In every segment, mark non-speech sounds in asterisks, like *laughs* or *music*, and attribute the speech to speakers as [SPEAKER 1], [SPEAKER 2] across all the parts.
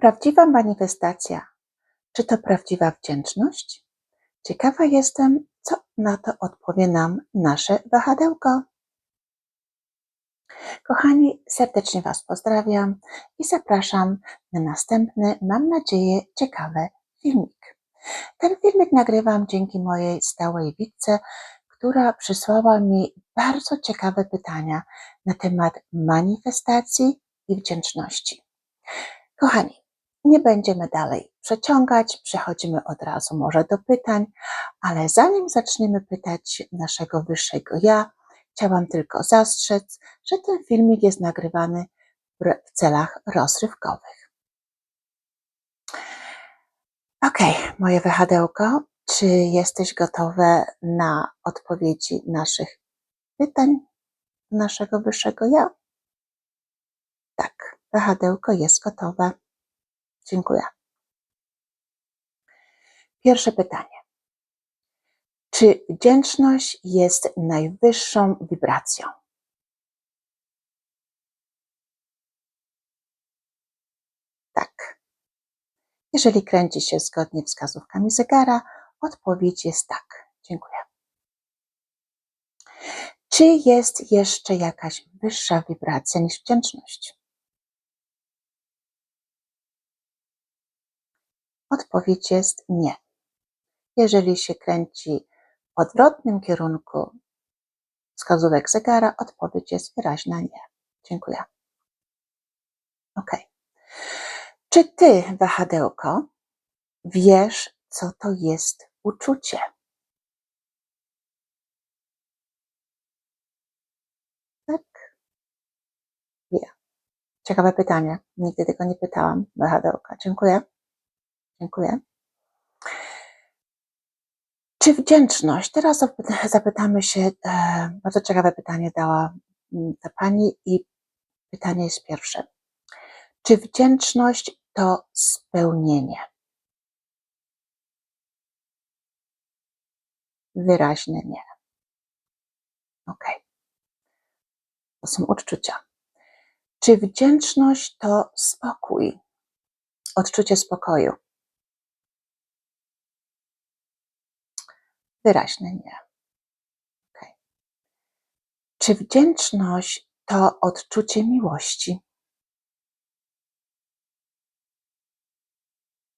[SPEAKER 1] Prawdziwa manifestacja. Czy to prawdziwa wdzięczność? Ciekawa jestem, co na to odpowie nam nasze wahadełko. Kochani, serdecznie Was pozdrawiam i zapraszam na następny, mam nadzieję, ciekawy filmik. Ten filmik nagrywam dzięki mojej stałej widzce, która przysłała mi bardzo ciekawe pytania na temat manifestacji i wdzięczności. Kochani, nie będziemy dalej przeciągać, przechodzimy od razu może do pytań, ale zanim zaczniemy pytać naszego wyższego ja, chciałam tylko zastrzec, że ten filmik jest nagrywany w celach rozrywkowych. Ok, moje wychadełko, czy jesteś gotowe na odpowiedzi naszych pytań naszego wyższego ja? Tak, wahadełko jest gotowe. Dziękuję. Pierwsze pytanie. Czy wdzięczność jest najwyższą wibracją? Tak. Jeżeli kręci się zgodnie wskazówkami zegara, odpowiedź jest tak. Dziękuję. Czy jest jeszcze jakaś wyższa wibracja niż wdzięczność? Odpowiedź jest nie. Jeżeli się kręci w odwrotnym kierunku wskazówek zegara, odpowiedź jest wyraźna nie. Dziękuję. Ok. Czy ty, wahadełko, wiesz, co to jest uczucie? Tak? Wie. Ciekawe pytanie. Nigdy tego nie pytałam, wahadełka. Dziękuję. Dziękuję. Czy wdzięczność? Teraz *laughs* zapytamy się, e, bardzo ciekawe pytanie dała mm, ta pani i pytanie jest pierwsze. Czy wdzięczność to spełnienie? Wyraźne nie. Ok. To są odczucia. Czy wdzięczność to spokój? Odczucie spokoju. Wyraźne nie. Okay. Czy wdzięczność to odczucie miłości?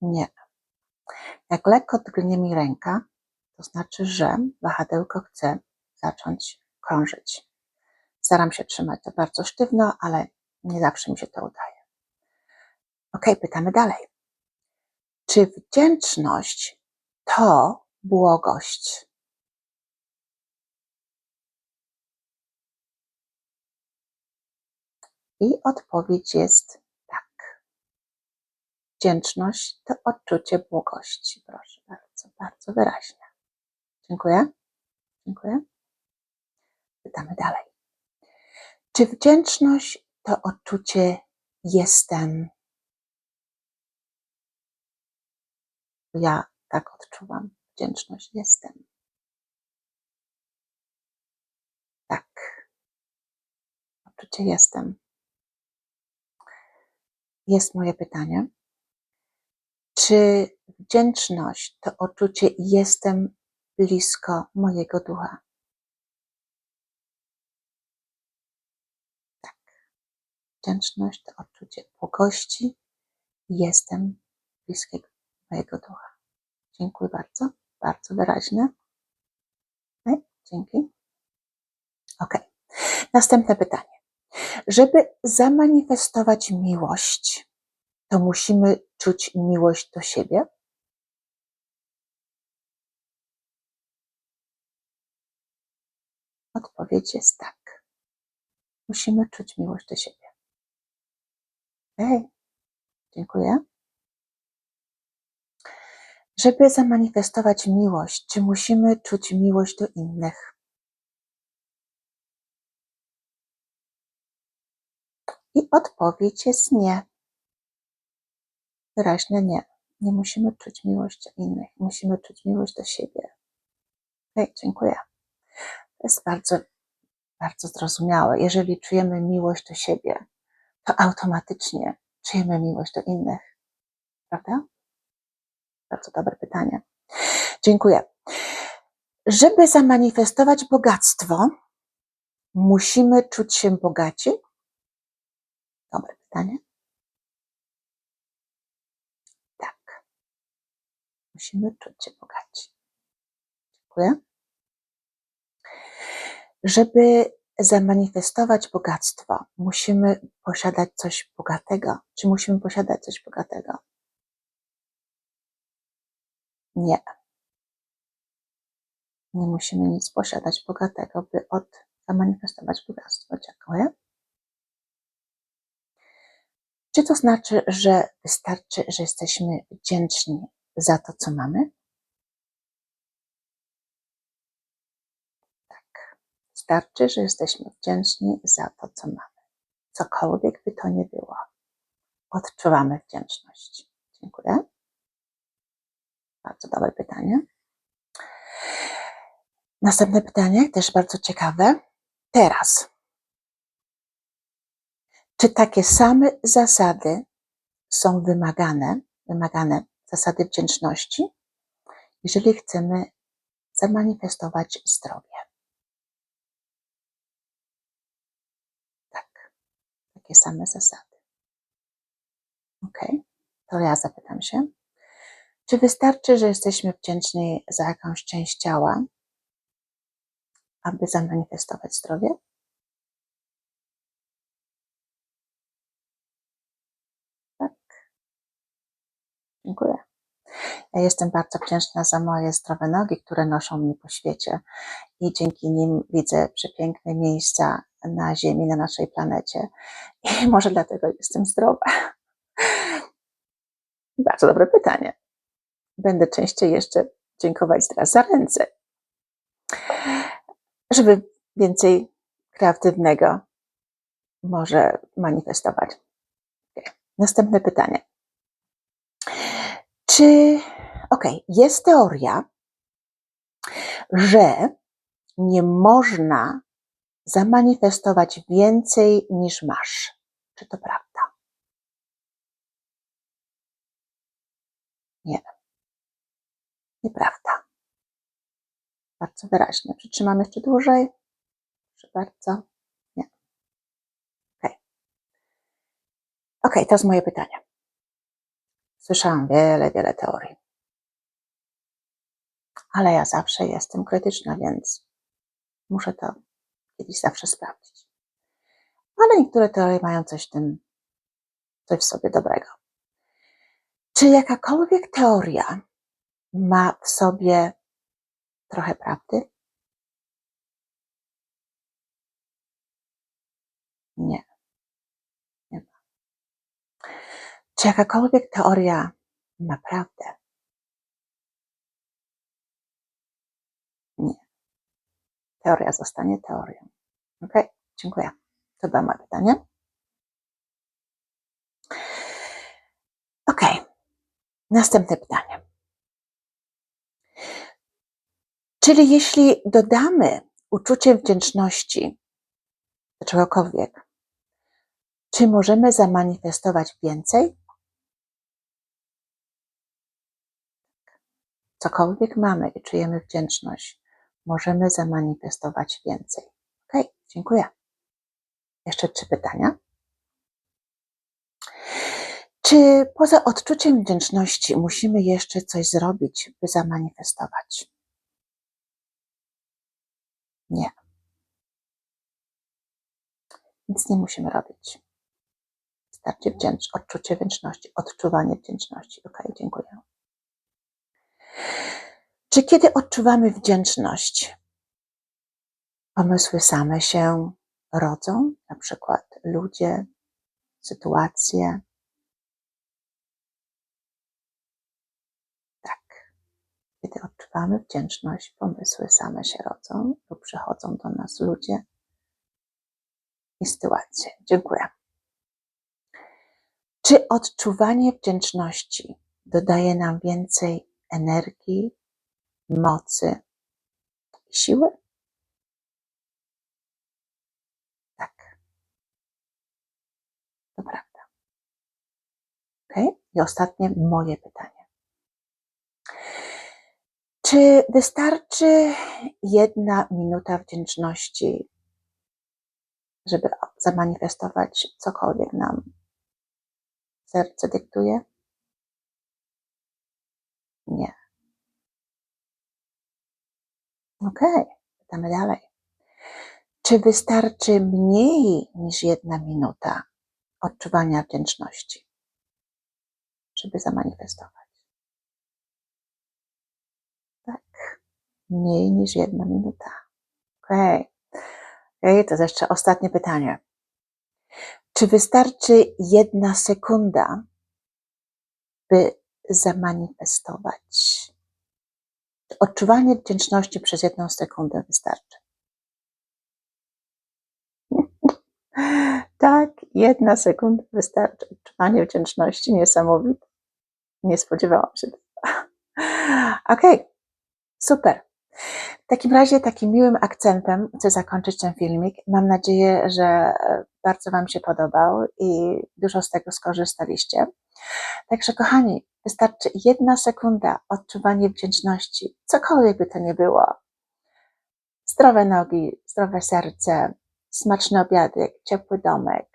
[SPEAKER 1] Nie. Jak lekko drgnie mi ręka, to znaczy, że wahadełko chce zacząć krążyć. Staram się trzymać to bardzo sztywno, ale nie zawsze mi się to udaje. Ok, pytamy dalej. Czy wdzięczność to błogość I odpowiedź jest tak. Wdzięczność to odczucie błogości. Proszę bardzo, bardzo wyraźnie. Dziękuję. Dziękuję. Pytamy dalej. Czy wdzięczność to odczucie jestem? Ja tak odczuwam wdzięczność jestem. Tak. Odczucie jestem. Jest moje pytanie. Czy wdzięczność to odczucie jestem blisko mojego ducha? Tak. Wdzięczność to odczucie błogości. Jestem bliskiego mojego ducha. Dziękuję bardzo bardzo wyraźne. Okay, dzięki. Ok. Następne pytanie. Żeby zamanifestować miłość, to musimy czuć miłość do siebie? Odpowiedź jest tak. Musimy czuć miłość do siebie. Ok. Dziękuję. Żeby zamanifestować miłość, czy musimy czuć miłość do innych? I odpowiedź jest nie. Wyraźne nie. Nie musimy czuć miłość do innych, musimy czuć miłość do siebie. Ok, dziękuję. To jest bardzo, bardzo zrozumiałe. Jeżeli czujemy miłość do siebie, to automatycznie czujemy miłość do innych. prawda? Bardzo dobre pytanie. Dziękuję. Żeby zamanifestować bogactwo, musimy czuć się bogaci? Dobre pytanie. Tak. Musimy czuć się bogaci. Dziękuję. Żeby zamanifestować bogactwo, musimy posiadać coś bogatego. Czy musimy posiadać coś bogatego? Nie. Nie musimy nic posiadać bogatego, by od zamanifestować bogactwo. Dziękuję. Czy to znaczy, że wystarczy, że jesteśmy wdzięczni za to, co mamy? Tak. Wystarczy, że jesteśmy wdzięczni za to, co mamy. Cokolwiek by to nie było. Odczuwamy wdzięczność. Dziękuję. Bardzo dobre pytanie. Następne pytanie, też bardzo ciekawe. Teraz, czy takie same zasady są wymagane, wymagane zasady wdzięczności, jeżeli chcemy zamanifestować zdrowie? Tak, takie same zasady. Ok, to ja zapytam się, czy wystarczy, że jesteśmy wdzięczni za jakąś część ciała, aby zamanifestować zdrowie? Tak. Dziękuję. Ja jestem bardzo wdzięczna za moje zdrowe nogi, które noszą mnie po świecie i dzięki nim widzę przepiękne miejsca na Ziemi, na naszej planecie. I może dlatego jestem zdrowa. Bardzo dobre pytanie. Będę częściej jeszcze dziękować teraz za ręce żeby więcej kreatywnego może manifestować. Okay. Następne pytanie. Czy, ok, jest teoria, że nie można zamanifestować więcej niż masz. Czy to prawda? Nie. Nieprawda bardzo wyraźnie. Przytrzymam jeszcze dłużej. Proszę bardzo. Nie. Ok. Ok, to jest moje pytanie. Słyszałam wiele, wiele teorii. Ale ja zawsze jestem krytyczna, więc muszę to kiedyś zawsze sprawdzić. Ale niektóre teorie mają coś w tym, coś w sobie dobrego. Czy jakakolwiek teoria ma w sobie trochę prawdy? Nie. Nie ma. Czy jakakolwiek teoria ma prawdę? Nie. Teoria zostanie teorią. Ok, dziękuję. To było moje pytanie. Ok, następne pytanie. Czyli jeśli dodamy uczucie wdzięczności czegokolwiek, czy możemy zamanifestować więcej? Cokolwiek mamy i czujemy wdzięczność, możemy zamanifestować więcej. Ok, dziękuję. Jeszcze trzy pytania. Czy poza odczuciem wdzięczności musimy jeszcze coś zrobić, by zamanifestować? Nie. Nic nie musimy robić. Wystarczy wdzięcz, odczucie wdzięczności, odczuwanie wdzięczności. Ok, dziękuję. Czy kiedy odczuwamy wdzięczność, pomysły same się rodzą? Na przykład ludzie, sytuacje. Tak. Kiedy odczuwamy wdzięczność, pomysły same się rodzą lub przychodzą do nas ludzie i sytuacje. Dziękuję. Czy odczuwanie wdzięczności dodaje nam więcej energii, mocy i siły? Tak. To prawda. Ok? I ostatnie moje pytanie. Czy wystarczy jedna minuta wdzięczności, żeby zamanifestować cokolwiek nam serce dyktuje? Nie. Ok, pytamy dalej. Czy wystarczy mniej niż jedna minuta odczuwania wdzięczności, żeby zamanifestować? Tak, mniej niż jedna minuta. Ok, okay. to jeszcze ostatnie pytanie. Czy wystarczy jedna sekunda, by zamanifestować? Odczuwanie wdzięczności przez jedną sekundę wystarczy. *laughs* Tak, jedna sekunda wystarczy. Odczuwanie wdzięczności niesamowite. Nie spodziewałam się tego. *laughs* Okej, okay. super. Takim razie takim miłym akcentem chcę zakończyć ten filmik. Mam nadzieję, że bardzo Wam się podobał i dużo z tego skorzystaliście. Także kochani, wystarczy jedna sekunda odczuwania wdzięczności, cokolwiek by to nie było. Zdrowe nogi, zdrowe serce, smaczny obiadek, ciepły domek,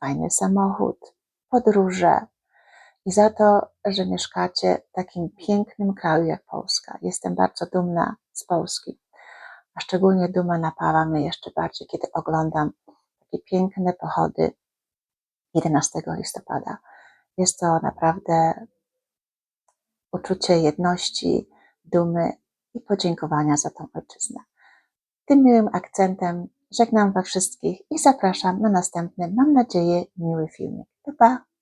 [SPEAKER 1] fajny samochód, podróże i za to, że mieszkacie w takim pięknym kraju jak Polska. Jestem bardzo dumna z Polski, a szczególnie duma napawa mnie jeszcze bardziej, kiedy oglądam takie piękne pochody 11 listopada. Jest to naprawdę uczucie jedności, dumy i podziękowania za tą ojczyznę. Tym miłym akcentem żegnam Was wszystkich i zapraszam na następny, mam nadzieję, miły filmik. Pa, pa!